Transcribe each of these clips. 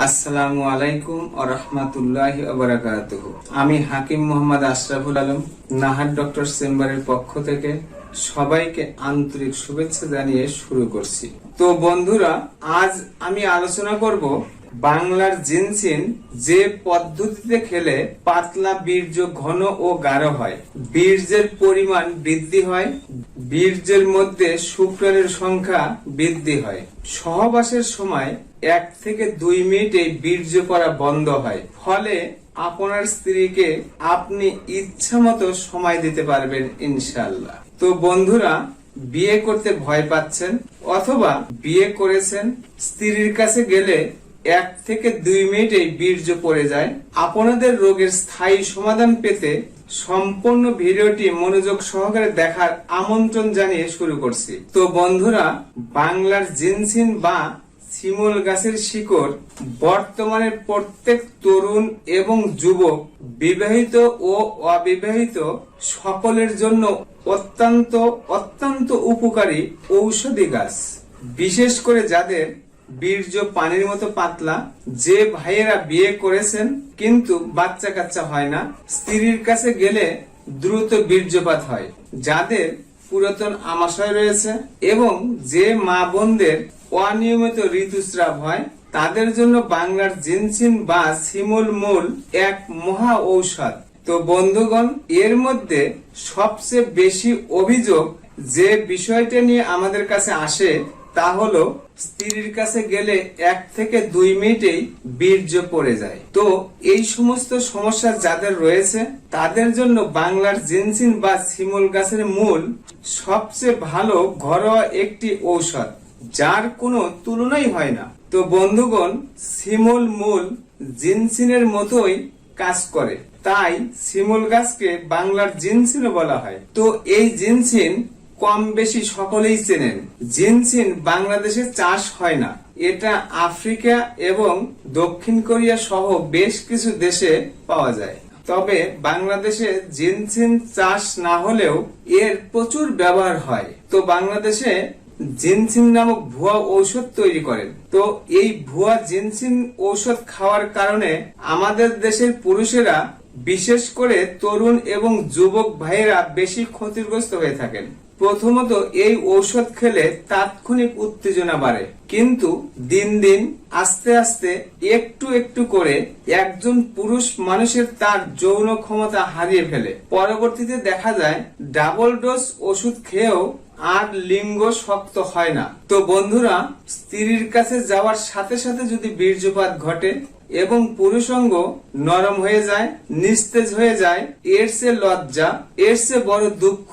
আসসালামু আলাইকুম ও রহমাতুল্লাহ আমি হাকিম মোহাম্মদ আশরাফুল আলম, নাহার ডক্টর চেম্বারের পক্ষ থেকে সবাইকে আন্তরিক শুভেচ্ছা জানিয়ে শুরু করছি। তো বন্ধুরা, আজ আমি আলোচনা করব বাংলার জিনসিন যে পদ্ধতিতে খেলে পাতলা বীর্য ঘন ও গাঢ় হয়, বীর্যের পরিমাণ বৃদ্ধি হয়, বীর্যের মধ্যে শুক্রাণুর সংখ্যা বৃদ্ধি হয়। সহবাসের সময় এক থেকে দুই মিনিটে বীর্য করা বন্ধ হয়, ফলে আপনার স্ত্রীকে আপনি ইচ্ছা মতো সময় দিতে পারবেন ইনশাল্লাহ তো বন্ধুরা, বিয়ে করতে ভয় পাচ্ছেন অথবা বিয়ে করেছেন, স্ত্রীর কাছে গেলে এক থেকে দুই মিনিটেই বীর্য পড়ে যায়। আপনাদের রোগের স্থায়ী সমাধান পেতে সম্পূর্ণ ভিডিওটি মনোযোগ সহকারে দেখার আমন্ত্রণ জানিয়ে শুরু করছি। তো বন্ধুরা, বাংলার জিনসিন বা শিমুল গাছের শিকড় বর্তমানে প্রত্যেক তরুণ এবং যুবক বিবাহিত ও অবিবাহিত সকলের জন্য অত্যন্ত অত্যন্ত উপকারী ঔষধি গাছ। বিশেষ করে যাদের বীর্য পানির মতো পাতলা। যে ভাইয়েরা বিয়ে করেছেন, কিন্তু বাচ্চা কাচ্চা হয় না, স্ত্রীর কাছে গেলে দ্রুত বীর্যপাত হয়। যাদের পুরাতন আমাশয় রয়েছে এবং যে মা বোনদের অনিয়মিত ঋতুস্রাব হয়, তাদের জন্য বাংলার জিনসিন বা শিমুল মূল এক মহা ঔষধ। তো বন্ধুগণ, এর মধ্যে সবচেয়ে বেশি অভিযোগ যে বিষয়টা নিয়ে আমাদের কাছে আসে তা হলো, স্ত্রীর কাছে গেলে এক থেকে দুই মিনিটেই বীর্য পড়ে যায়। তো এই সমস্ত সমস্যা যাদের রয়েছে, তাদের জন্য বাংলার জিনসিন বা শিমুল গাছের মূল সবচেয়ে ভালো ঘরোয়া একটি ঔষধ, যার কোনো তুলনাই হয় না। তো বন্ধুগণ, শিমুল মূল জিনসিনের মতোই কাজ করে। তাই শিমুল গাছকে বাংলার জিনসিনও বলা হয়। তো এই জিনসিন কম বেশি সকলেই চেনেন। জিনসিন বাংলাদেশে চাষ হয় না। এটা আফ্রিকা এবং দক্ষিণ কোরিয়া সহ বেশ কিছু দেশে পাওয়া যায়। তবে বাংলাদেশে জিনসিন চাষ না হলেও এর প্রচুর ব্যবহার হয়। তো বাংলাদেশে জিনসিন নামক ভুয়া ঔষধ তৈরি করেন। তো এই ভুয়া জিনসিন ঔষধ খাওয়ার কারণে আমাদের দেশের পুরুষেরা, বিশেষ করে তরুণ এবং যুবক ভাইয়েরা বেশি ক্ষতিগ্রস্ত হয়ে থাকেন। প্রথমত এই ঔষধ খেলে তাৎক্ষণিক উত্তেজনা বাড়ে। কিন্তু দিন দিন আস্তে আস্তে একটু একটু করে একজন পুরুষ মানুষের তার যৌন ক্ষমতা হারিয়ে ফেলে। পরবর্তীতে দেখা যায় ডাবল ডোজ ওষুধ খেয়েও আর লিঙ্গ শক্ত হয় না। তো বন্ধুরা, স্ত্রীর কাছে যাওয়ার সাথে সাথে যদি বীর্যপাত ঘটে এবং পুরুষঙ্গ নরম হয়ে যায়, নিস্তেজ হয়ে যায়, এর সে লজ্জা, এর সে বড় দুঃখ,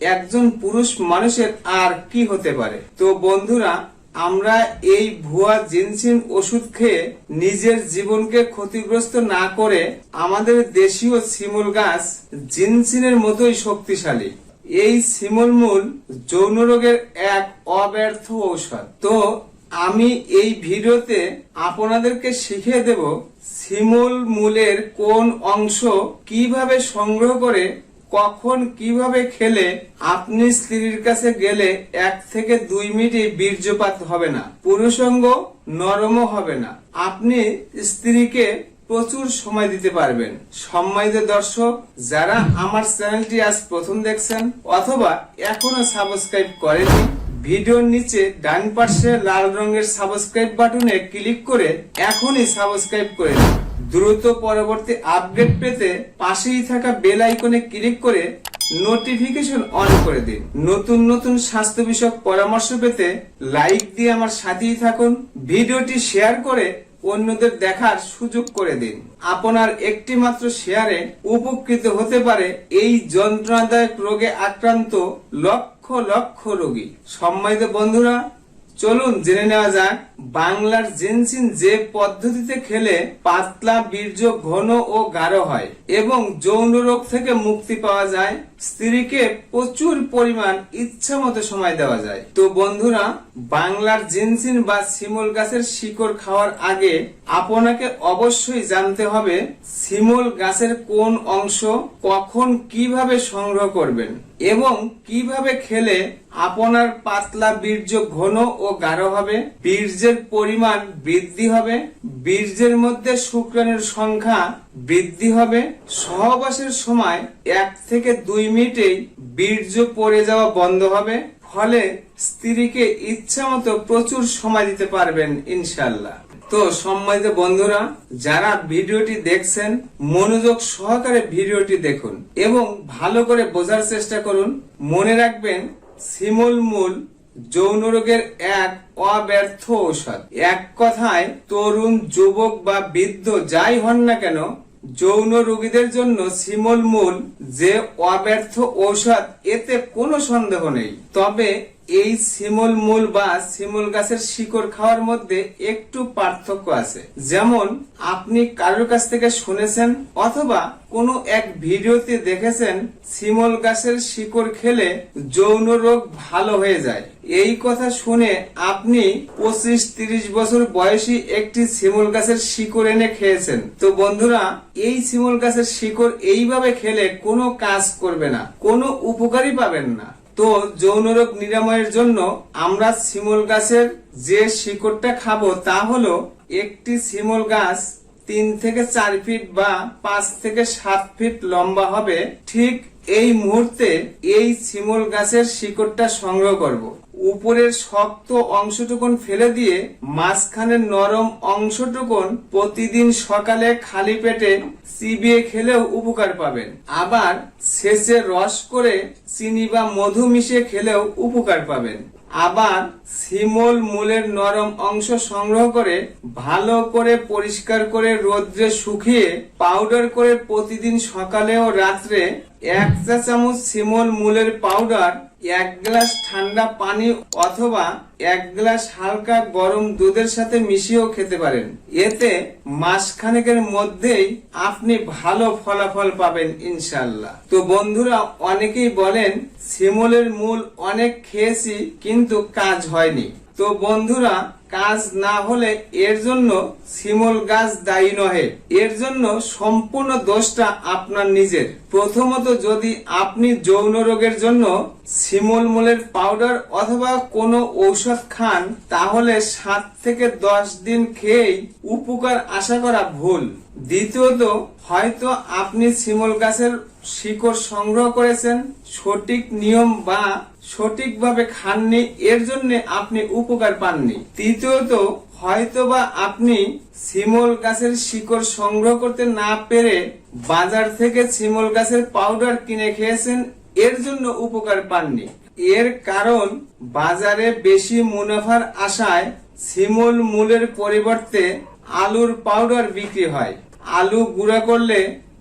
একজন পুরুষ মানুষের আর কি হতে পারে? তো বন্ধুরা, আমরা এই ভুয়া জিনসিন ওষুধ খেয়ে নিজের জীবনকে ক্ষতিগ্রস্ত না করে আমাদের দেশীয় শিমুল গাছ জিনসিনের মতোই শক্তিশালী। এই শিমুল মূল যৌন রোগের এক অব্যর্থ ঔষধ। তো আমি এই ভিডিওতে আপনাদেরকে শিখিয়ে দেব শিমুল মূলের কোন অংশ কীভাবে সংগ্রহ করে, কখন কীভাবে খেলে, আপনি স্ত্রীর কাছে গেলে এক থেকে দুই মিনিটে বীর্যপাত হবে না, পুরুষঙ্গ নরমও হবে না। আপনি স্ত্রীকে প্রচুর সময় দিতে পারবেন। সম্মানিত দর্শক, যারা আমার চ্যানেলটি আজ প্রথম দেখছেন অথবা এখনও সাবস্ক্রাইব করেনি ভিডিওর নিচে ডান পাশে লাল রঙের সাবস্ক্রাইব বাটনে ক্লিক করে এখনই সাবস্ক্রাইব করে দ্রুত পরবর্তী আপডেট পেতে পাশেই থাকা বেল আইকনে ক্লিক করে নোটিফিকেশন অন করে দিন। নতুন নতুন স্বাস্থ্য বিষয়ক পরামর্শ পেতে লাইক দিয়ে আমার সাথেই থাকুন। ভিডিওটি শেয়ার করে অন্যদের দেখার সুযোগ করে দিন। আপনার একটি মাত্র শেয়ারে উপকৃত হতে পারে এই যন্ত্রণাদায়ক রোগে আক্রান্ত লক্ষ লক্ষ রোগী সম্মানিত বন্ধুরা চলুন জেনে নেওয়া যাক, বাংলার জেনসিন যে পদ্ধতিতে খেলে পাতলা, বীর্য, ঘন ও গাঢ় হয় এবং যৌন রোগ থেকে মুক্তি পাওয়া যায়, স্ত্রীকে প্রচুর পরিমাণ ইচ্ছা মতো সময় দেওয়া যায়। তো বন্ধুরা, বাংলার জিনসিন বা শিমুল গাছের শিকড় খাওয়ার আগে আপনাকে অবশ্যই জানতে হবে শিমুল গাছের কোন অংশ কখন কীভাবে সংগ্রহ করবেন এবং কীভাবে খেলে আপনার পাতলা বীর্য ঘন ও গাঢ় হবে। বীর্যের পরিমাণ বৃদ্ধি হবে। বীর্যের মধ্যে শুক্রাণুর সংখ্যা বৃদ্ধি হবে। সহবাসের সময় এক থেকে দুই মিনিটেই বীর্য পড়ে যাওয়া বন্ধ হবে। ফলে স্ত্রীকে ইচ্ছা মতো প্রচুর সময় দিতে পারবেন ইনশাল্লাহ তো সম্মানিত বন্ধুরা, যারা ভিডিওটি দেখছেন, মনোযোগ সহকারে ভিডিওটি দেখুন এবং ভালো করে বোঝার চেষ্টা করুন। মনে রাখবেন শিমুল মূল যৌন রোগের এক অব্যর্থ ঔষধ। এক কথায়, তরুণ, যুবক বা বৃদ্ধ যাই হন না কেন, যৌন রোগীদের জন্য শিমল মূল যে অব্যর্থ ঔষধ, এতে কোনো সন্দেহ নেই। তবে এই শিমল মূল বা শিমল গাছের শিকড় খাওয়ার মধ্যে একটু পার্থক্য আছে। যেমন, আপনি কারোর কাছ থেকে শুনেছেন অথবা কোনো এক ভিডিওতে দেখেছেন শিমল গাছের শিকড় খেলে যৌন রোগ ভালো হয়ে যায়। এই কথা শুনে আপনি পঁচিশ তিরিশ বছর বয়সী একটি শিমল গাছের শিকড় এনে খেয়েছেন। তো বন্ধুরা, এই শিমল গাছের শিকড় এইভাবে খেলে কোনো কাজ করবে না, কোনো উপকারই পাবেন না। তো যৌনরোগ নিরাময়ের জন্য আমরা শিমল গাছের যে শিকড়টা খাব তা হলো একটি শিমল গাছ তিন থেকে চার ফিট বা পাঁচ থেকে সাত ফিট লম্বা হবে ঠিক এই মুহূর্তে এই শিমল গাছের শিকড়টা সংগ্রহ করব। উপরের শক্ত অংশটুকুন ফেলে দিয়ে মাঝখানের নরম অংশটুকুন প্রতিদিন সকালে খালি পেটে চিবিয়ে খেলেও উপকার পাবেন। আবার শেষে রস করে চিনি বা মধু মিশিয়ে খেলেও উপকার পাবেন। আবার শিমল মূলের নরম অংশ সংগ্রহ করে ভালো করে পরিষ্কার করে রোদ্রে শুকিয়ে পাউডার করে প্রতিদিন সকালে ও রাত্রে এক চা চামচ শিমল মূলের পাউডার এক গ্লাস ঠান্ডা পানি অথবা এক গ্লাস হালকা গরম দুধের সাথে মিশিয়েও খেতে পারেন। এতে মাসখানেকের মধ্যেই আপনি ভালো ফলাফল পাবেন ইনশাল্লাহ তো বন্ধুরা, অনেকেই বলেন, শিমলের মূল অনেক খেয়েছি, কিন্তু কাজ হয়নি। তো বন্ধুরা কাজ না হলে এর জন্য শিমল গাছ দায়ী নহে। এর জন্য সম্পূর্ণ দোষটা আপনার নিজের। প্রথমত যদি আপনি যৌন রোগের জন্য শিমল মূলের পাউডার অথবা কোনো ঔষধ খান, তাহলে সাত থেকে দশ দিন খেয়েই উপকার আশা করা ভুল। দ্বিতীয়ত, হয়তো আপনি শিমল গাছের শিকড় সংগ্রহ করেছেন, সঠিক নিয়ম বা সঠিকভাবে খাননি, এর জন্য আপনি উপকার পাননি। তৃতীয়ত, হয়তোবা আপনি শিমল গাছের শিকড় সংগ্রহ করতে না পেরে বাজার থেকে শিমল গাছের পাউডার কিনে খেয়েছেন, এর জন্য উপকার পাননি। এর কারণ, বাজারে বেশি মুনাফার আশায় শিমল মূলের পরিবর্তে আলুর পাউডার বিক্রি হয়। আলু গুঁড়া করলে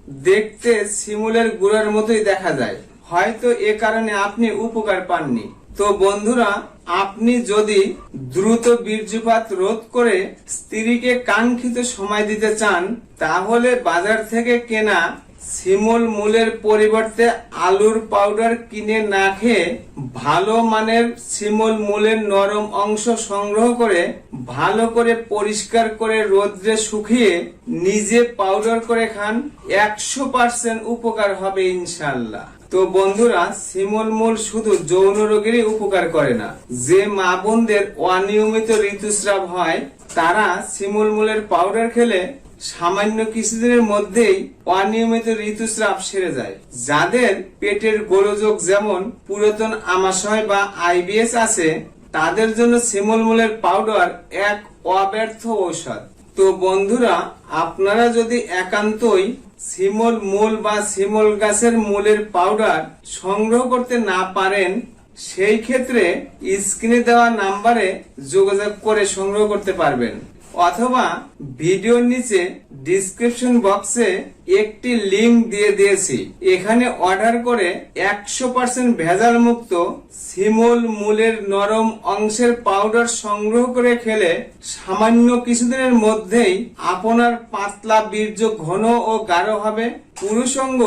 দেখতে শিমুলের গুড়ার মতোই দেখা যায়। হয়তো এ কারণে আপনি উপকার পাননি। তো বন্ধুরা, আপনি যদি দ্রুত বীর্যপাত রোধ করে স্ত্রীকে কাঙ্ক্ষিত সময় দিতে চান, তাহলে বাজার থেকে কেনা শিমুল মূলের পরিবর্তে আলুর পাউডার কিনে না খেয়ে ভালো মানের শিমুল মূলের নরম অংশ সংগ্রহ করে ভালো করে পরিষ্কার করে রোদ্রে শুকিয়ে নিজে পাউডার করে খান, একশো পার্সেন্ট উপকার হবে ইনশাল্লাহ তো বন্ধুরা, শিমল মূল শুধু যৌন রোগেরই উপকার করে না। যে মা বোনদের অনিয়মিত ঋতুস্রাব হয়, তারা শিমল মূলের পাউডার খেলে সামান্য কিছুদিনের মধ্যেই অনিয়মিত ঋতুস্রাব সেরে যায়। যাদের পেটের গোলযোগ যেমন পুরাতন আমাশয় বা আইবিএস আছে, তাদের জন্য শিমল মূলের পাউডার এক অব্যর্থ ঔষধ। তো বন্ধুরা, আপনারা যদি একান্তই শিমল মূল বা শিমল গাছের মূলের পাউডার সংগ্রহ করতে না পারেন, সেই ক্ষেত্রে স্ক্রিনে দেওয়া নাম্বারে যোগাযোগ করে সংগ্রহ করতে পারবেন। অথবা ভিডিওর নিচে ডিসক্রিপশন বক্সে একটি লিংক দিয়ে দিয়েছি। এখানে অর্ডার করে একশো পার্সেন্ট ভেজাল মুক্ত শিমল মূলের নরম অংশের পাউডার সংগ্রহ করে খেলে সামান্য কিছুদিনের মধ্যেই আপনার পাতলা বীর্য ঘন ও গাঢ় হবে। পুরুষঙ্গ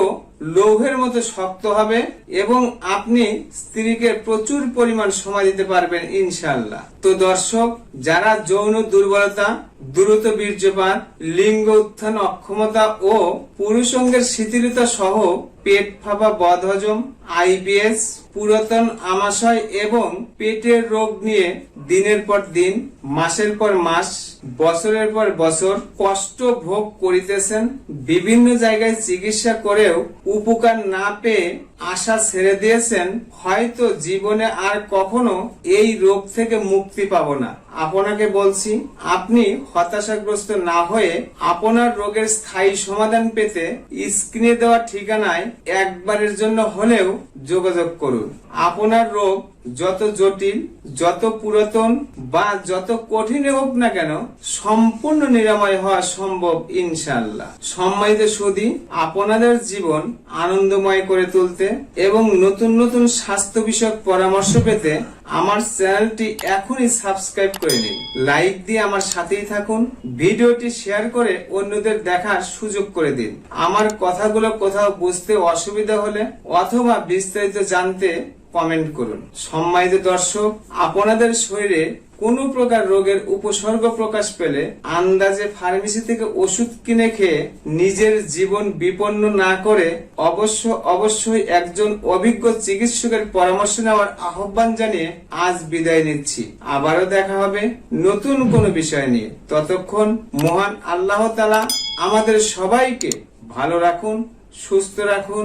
লোভের মতো শক্ত হবে এবং আপনি স্ত্রীকে প্রচুর পরিমাণ সময় দিতে পারবেন ইনশাল্লাহ তো দর্শক, যারা যৌন দুর্বলতা দ্রুত বীর্যপাত লিঙ্গ উত্থান অক্ষমতা ও পুরুষঙ্গের শিথিলতা সহ পেট ফাঁপা বদহজম, আইবিএস, পুরাতন আমাশয় এবং পেটের রোগ নিয়ে দিনের পর দিন, মাসের পর মাস, বছরের পর বছর কষ্ট ভোগ করিতেছেন। বিভিন্ন জায়গায় চিকিৎসা করেও উপকার না পেয়ে আশা ছেড়ে দিয়েছেন। হয়তো জীবনে আর কখনো এই রোগ থেকে মুক্তি পাব না। আপনাকে বলছি, আপনি হতাশাগ্রস্ত না হয়ে আপনার রোগের স্থায়ী সমাধান পেতে স্ক্রিনে দেওয়া ঠিকানায় একবারের জন্য হলেও যোগাযোগ করুন। আপনার রোগ যত জটিল, যত পুরাতন বা যত কঠিন হোক না কেন, সম্পূর্ণ নিরাময় হওয়া সম্ভব ইনশাল্লাহ সম্মানিত সুদী, আপনাদের জীবন আনন্দময় করে তুলতে এবং নতুন নতুন স্বাস্থ্য বিষয়ক পরামর্শ পেতে আমার চ্যানেলটি এখনই সাবস্ক্রাইব করে নিন। লাইক দিয়ে আমার সাথেই থাকুন, ভিডিওটি শেয়ার করে অন্যদের দেখার সুযোগ করে দিন। আমার কথাগুলো কোথাও বুঝতে অসুবিধা হলে অথবা বিস্তারিত জানতে কমেন্ট করুন। সম্মানিত দর্শক, আপনাদের শরীরে কোনো প্রকার রোগের উপসর্গ প্রকাশ পেলে আন্দাজে ফার্মেসি থেকে ওষুধ কিনে খেয়ে নিজের জীবন বিপন্ন না করে অবশ্য অবশ্যই একজন অভিজ্ঞ চিকিৎসকের পরামর্শ নেওয়ার আহ্বান জানিয়ে আজ বিদায় নিচ্ছি। আবারও দেখা হবে নতুন কোনো বিষয় নিয়ে। ততক্ষণ মহান আল্লাহ তালা আমাদের সবাইকে ভালো রাখুন, সুস্থ রাখুন